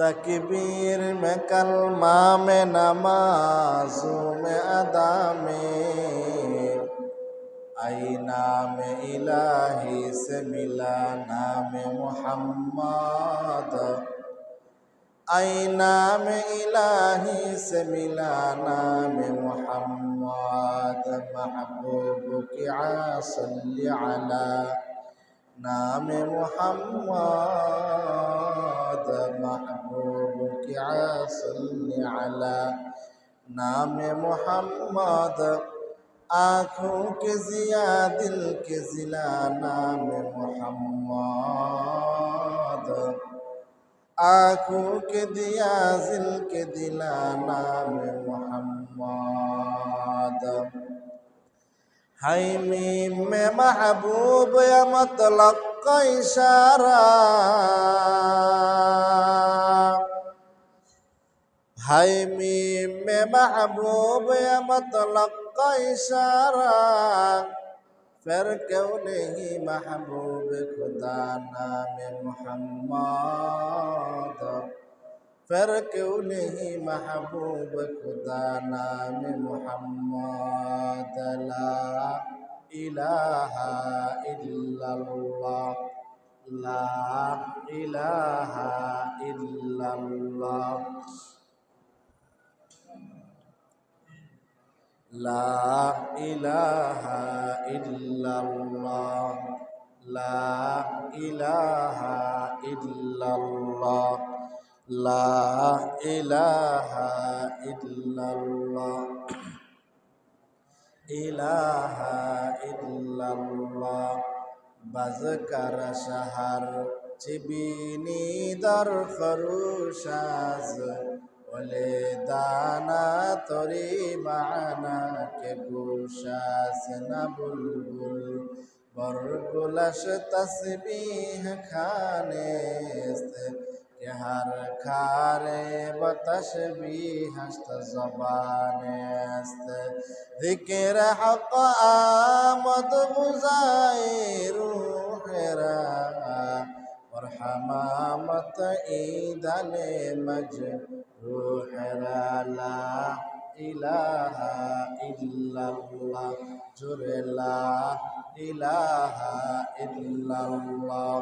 तकबीर में कलमा में नमाजों में अदा में आई नाम इलाही से मिला नाम मोहम्मद आई नाम इलाही से मिला नाम मोहम्मद महबूब की आसल نام محمد محبوبك صل على نام محمد. آنکھوں کے ضیا دل کے زلا نام محمد. آنکھوں کے دیا زل کے دلا نام محمد. হাই মিম মে মাহবুব মতলব কৈসারা হাই মিম মে মাহবুব মতলব কৈসারা ফের কেউ নেই মাহবুব, খুদা নামে মোহাম্মদ। فرق نہیں محبوب خدا نام محمد لا الہ إلا اللہ لا الہ إلا اللہ لا الہ إلا اللہ لا الہ إلا اللہ লা ইলাহা ইল্লাল্লাহ। ইলাহা ইল্লাল্লাহ। বাজকার শহর চিবিনি দর খরুশাজ। ওলে দানা তরি মানা কে গুশাস না বুলবুল বরগুলাস তসবিহ খানে ইহার খারে বতস বি হস্ত জবানে জিকির হক আমদ বুঝাই রুহেরা اور حمامت ایدل مج روح را لا الہ الا اللہ جر لا الہ الا اللہ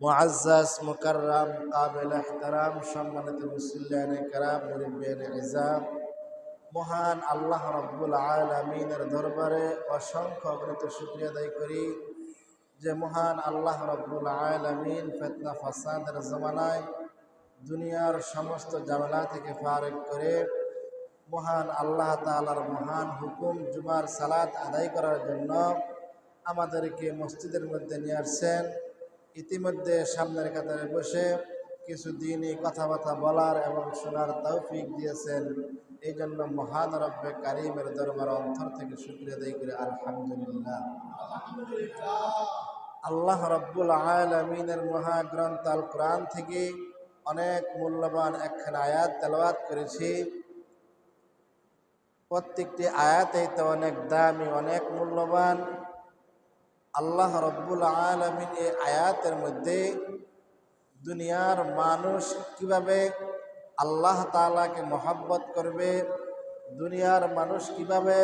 মুআজ্জাজ মুকাররাম কাবিল ইহতারাম সম্মানিত মুসল্লিয়ান کرام মুরিব্বিয়ান ইজাম মহান আল্লাহ রাব্বুল আলামিনের দরবারে অসংখ্য অগণিত শুকরিয়া আদায় করি যে মহান আল্লাহ রাব্বুল আলামিন ফিতনা ফাসাদের জামানায় দুনিয়ার সমস্ত ঝামেলা থেকে ফারেক করে মহান আল্লাহ তাআলার মহান হুকুম জুমার সালাত আদায় করার জন্য আমাদেরকে মসজিদের মধ্যে নিয়ে আসছেন ইতিমধ্যে সামনের কাতারে বসে কিছু দিনই কথাবার্তা বলার এবং শোনার তৌফিক দিয়েছেন। এই জন্য মহান রব্বে কারিমের দরবার অন্তর থেকে শুক্রিয়া দেয় করে। আলহামদুলিল্লাহ। আল্লাহ রব্বুল আলমিনের মহাগ্রন্থ আল কোরআন থেকে অনেক মূল্যবান একখান আয়াত তেলাওয়াত করেছি। প্রত্যেকটি আয়াতেই তো অনেক দামি, অনেক মূল্যবান। আল্লাহ রব্বুল আলমিন এই আয়াতের মধ্যে দুনিয়ার মানুষ কীভাবে আল্লাহ তালাকে মহাব্বত করবে, দুনিয়ার মানুষ কীভাবে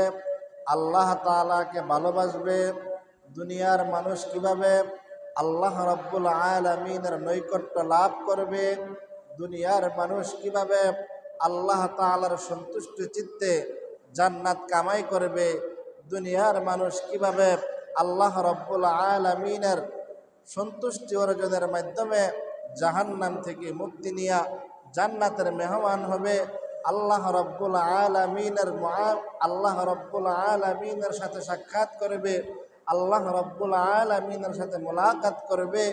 আল্লাহ তালাকে ভালোবাসবে, দুনিয়ার মানুষ কীভাবে আল্লাহ রব্বুল আলমিনের নৈকট্য লাভ করবে, দুনিয়ার মানুষ কীভাবে আল্লাহ তালার সন্তুষ্ট চিত্তে জান্নাত কামাই করবে, দুনিয়ার মানুষ কীভাবে আল্লাহ রব্বুল আলমিনের সন্তুষ্টি অর্জনের মাধ্যমে জাহান্নাম থেকে মুক্তি নিয়া জান্নাতের মেহমান হবে আল্লাহ রব্বুল আলমিনের আল্লাহ রব্বুল আলমিনের সাথে সাক্ষাৎ করবে, আল্লাহ রব্বুল আলমিনের সাথে মোলাকাত করবে,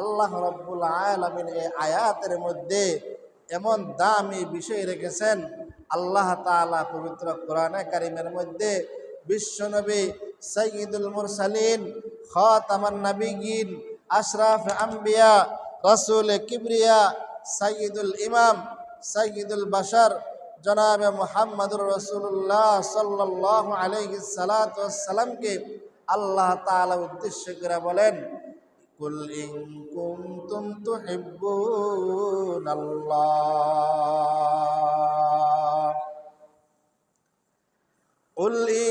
আল্লাহ রব্বুল আলমিন এই আয়াতের মধ্যে এমন দামি বিষয় রেখেছেন। আল্লাহ তাআলা পবিত্র কোরআনে কারিমের মধ্যে বিশ্বনবী সৈয়দুল মুরসালিন খাতামান নবিগিন আশরাফ আম্বিয়া রাসূল কিবরিয়া সৈয়দুল ইমাম সৈয়দুল বাশার জনাবে মুহাম্মদুর রসুল্লাহ সাল্লাল্লাহু আলাইহি সালাতু সালামকে আল্লাহ তাআলা উদ্দেশ্য করে বলেন কুল ইন কুনতুম তুহিব্বুনাল্লাহ قل إن كنتم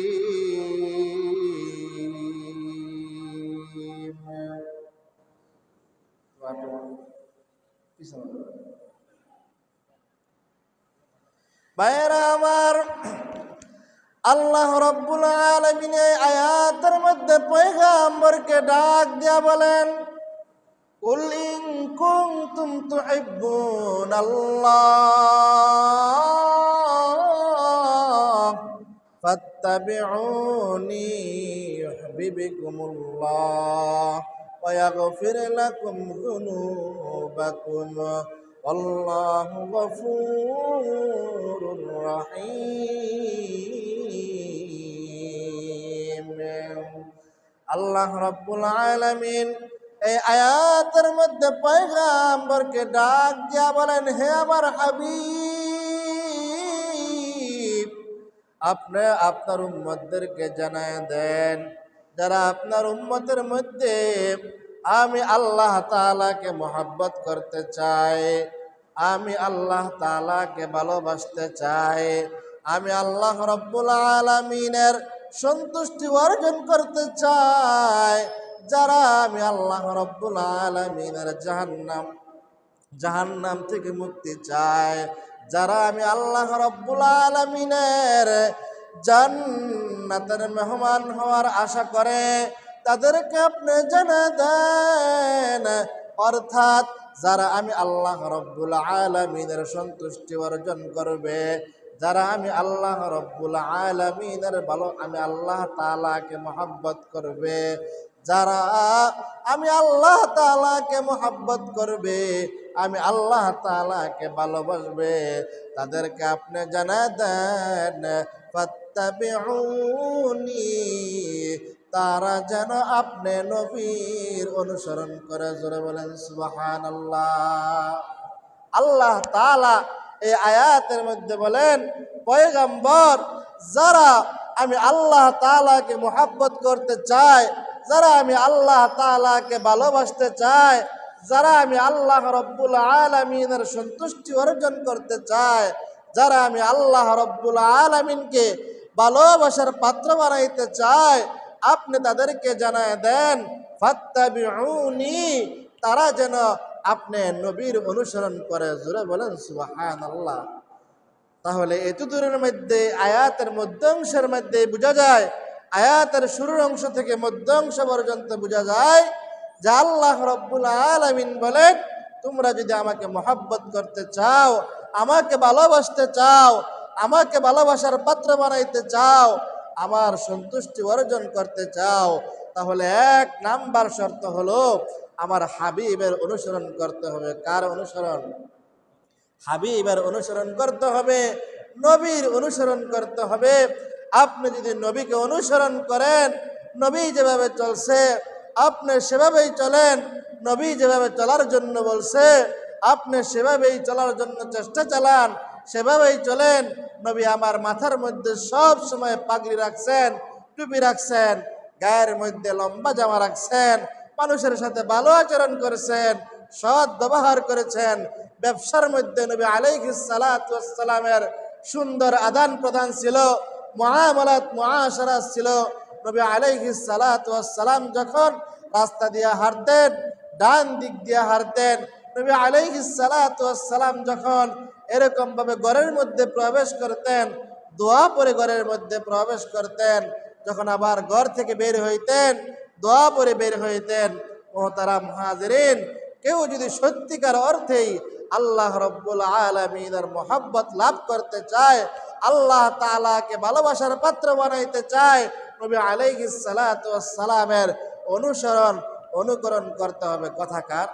বাইরা আমার আল্লাহ রব্বুল আলমিন এই আয়াতের মধ্যে পয়গাম্বরকে ডাক দিয়া বলেন قل إن كنتم تحبون الله فاتبعوني يحببكم الله ويغفر لكم ذنوبكم والله غفور رحيم আল্লাহ রব্বুল আলামিন এই আয়াতের মধ্যে পয়গাম্বরকে ডাক দিয়া বলেন হে আমার হাবিব আপনি আপনার উম্মতদেরকে জানায় দেন যারা আপনার উম্মতের মধ্যে আমি আল্লাহ তাআলাকে মোহাব্বত করতে চাই। আমি আল্লাহ তাআলাকে ভালোবাসতে চাই। আমি আল্লাহ রব্বুল আলামিনের সন্তুষ্টি অর্জন করতে চাই। যারা আমি আল্লাহ রব্বুল আলামিনের জাহান্নাম জাহান্নাম থেকে মুক্তি চায় যারা আমি আল্লাহ রব্বুল আলমিনের জান্নাতের মেহমান হওয়ার আশা করে তাদেরকে আপনি জানা দেন। অর্থাৎ যারা আমি আল্লাহ রব্বুল আলমিনের সন্তুষ্টি অর্জন করবে, যারা আমি আল্লাহ রব্বুল আলমিনের ভালো, আমি আল্লাহ তালাকে মহাব্বত করবে, যারা আমি আল্লাহ তালাকে মোহাব্বত করবে, আমি আল্লাহ তালাকে ভালোবাসবে, তাদেরকে আপনি জানা দেন। তারা যেন আপনি নবীর অনুসরণ করে, জোরে বলেন সুবাহান আল্লাহ আল্লাহ তালা এই আয়াতের মধ্যে বলেন, পয়গাম্বর, যারা আমি আল্লাহ তালাকে মোহাব্বত করতে চাই, যারা আমি আল্লাহ তালাকে ভালোবাসতে চাই, যারা আমি আল্লাহ রব্বুল আলমিনের সন্তুষ্টি অর্জন করতে চাই, যারা আমি আল্লাহ রব্বুল আলমিনকে ভালোবাসার পাত্র বানাইতে চাই আপনি তাদেরকে জানায় দেন, ফাত্তাবিউনি, তারা যেন আপনি নবীর অনুসরণ করে। জোরে বলেন সুবাহান আল্লাহ তাহলে এত দূরের মধ্যে, আয়াতের মধ্যাংশের মধ্যে বোঝা যায়, আয়াতের শুরুর অংশ থেকে মধ্যাংশ পর্যন্ত বোঝা যায় যে আল্লাহ রব্বুল আলমিন বলেন, তোমরা যদি আমাকে মহাব্বত করতে চাও, আমাকে ভালোবাসতে চাও, আমাকে ভালোবাসার পাত্র বানাইতে চাও আমার সন্তুষ্টি অর্জন করতে চাও, তাহলে এক নাম্বার শর্ত হলো আমার হাবিবের অনুসরণ করতে হবে। কার অনুসরণ? হাবিবের অনুসরণ করতে হবে, নবীর অনুসরণ করতে হবে। আপনি যদি নবীকে অনুসরণ করেন, নবী যেভাবে চলছে, আপনি সেভাবেই চলেন, নবী যেভাবে চলার জন্য বলছে, আপনি সেভাবেই চলার জন্য চেষ্টা চালান, সেভাবেই চলেন নবী আমার মাথার মধ্যে সব সময় পাগড়ি রাখছেন, টুপি রাখছেন, গায়ের মধ্যে লম্বা জামা রাখছেন, মানুষের সাথে ভালো আচরণ করেছেন, সৎ ব্যবহার করেছেন, ব্যবসার মধ্যে নবী আলাইহিসালামের সুন্দর আদান প্রদান ছিল মহামলাত মহাসারা ছিল। নবী আলাইহিসালাম যখন রাস্তা দিয়ে হারতেন ডান দিক দিয়ে হারতেন নবী আলাইহিসালাম যখন এরকম ভাবে ঘরের মধ্যে প্রবেশ করতেন, দোয়া পরে ঘরের মধ্যে প্রবেশ করতেন, যখন আবার ঘর থেকে বের হইতেন, দোয়া পরে বের হইতেন। মোহতারাম হাজরিন, কেউ যদি সত্যিকার অর্থেই আল্লাহ রব্বুল আলমিনের মোহাব্বত লাভ করতে চায়, আল্লাহ তাআলাকে ভালোবাসার পাত্র বানাইতে চায়, নবী আলাইহিস সালামের অনুসরণ, অনুকরণ করতে হবে। কথাকার